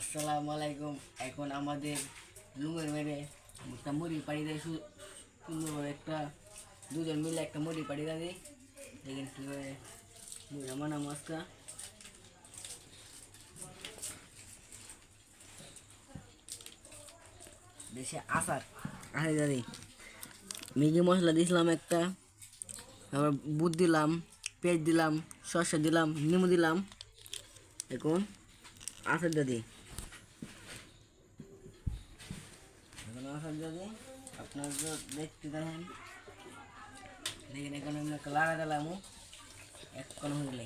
আসসালামু আলাইকুম এখন আমাদের লুঙ্গের মেরে একটা মুড়ি পাড়ি দেয় সুন্দরভাবে একটা দুজন মিলে একটা মুড়ি পাড়ি দেয়। দেখেন কীভাবে মুড়া মানা মাছটা দেশে আচার। আরে দাদি, ম্যাগি মশলা দিয়েছিলাম একটা, তারপর বুট দিলাম, পেঁয়াজ দিলাম শসা দিলাম, নিমু দিলাম। এখন আচার দাদি এখন আচার আপনার যে দেখতে দেখেন দেখেন এখন লাড়া দিলাম এক হয়ে গেলে।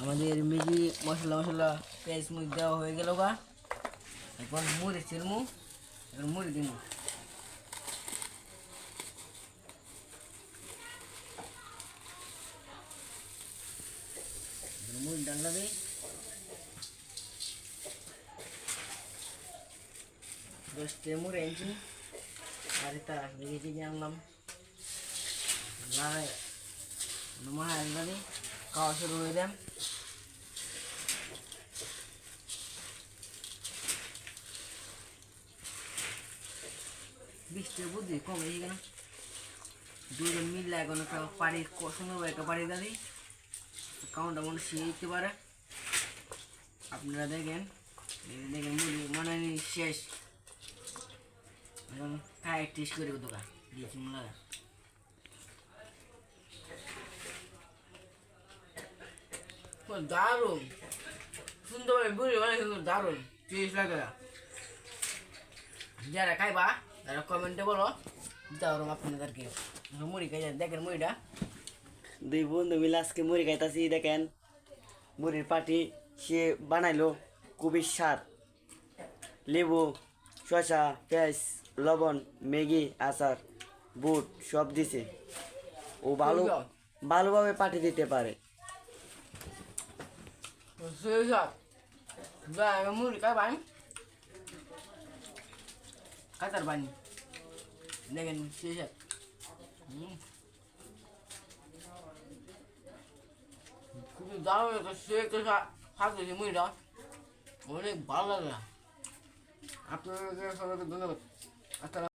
আমাদের ম্যাগি মশলা মশলা পেঁয়াজ মুখ দেওয়া হয়ে গেল গা। এখন মুড়ি চিরমু এখন মুড়ি এখন মুড়ি ডাল্লা দিই। নুমা একবারে খাওয়া শুরু হয়ে দেন বৃষ্টির বুদ্ধি কম গেল দুজন মিললে এখন পাড়ি সুন্দর একটা পাড়ি দাদি কাউন্টটা মনে শিখতে পারে আপনারা দেখেন দেখেন মানানি শেষ টেস্ট করে দোকান দিয়েছি মনে হয়। দারুণ। সুন্দর বুড়ি মানে সুন্দর দারুণ। টেস্ট লাগে যারা খাইবা তারা কমেন্টে বলো। দারুণ আপনাদেরকে। মুড়ি খাই দেখেন মুড়িটা। দুই বন্ধু মিলে আজকে মুড়ি খাইতাছি দেখেন। মুড়ির পাটি সে বানাইলো খুবই স্বাদ। লেবু শসা পেঁয়াজ। লবণ ম্যাগি আচার বুট সব দিছে। ও ভালো ভালোভাবে পাঠিয়ে দিতে পারে। কাতার বানি। দেখেন সেই সব খুবই দারুণ একটা সে একটা স্বাদ হয়েছে মুড়িটা। অনেক ভালো লাগে আপনাদের সবাইকে ধন্যবাদ। আসসালাম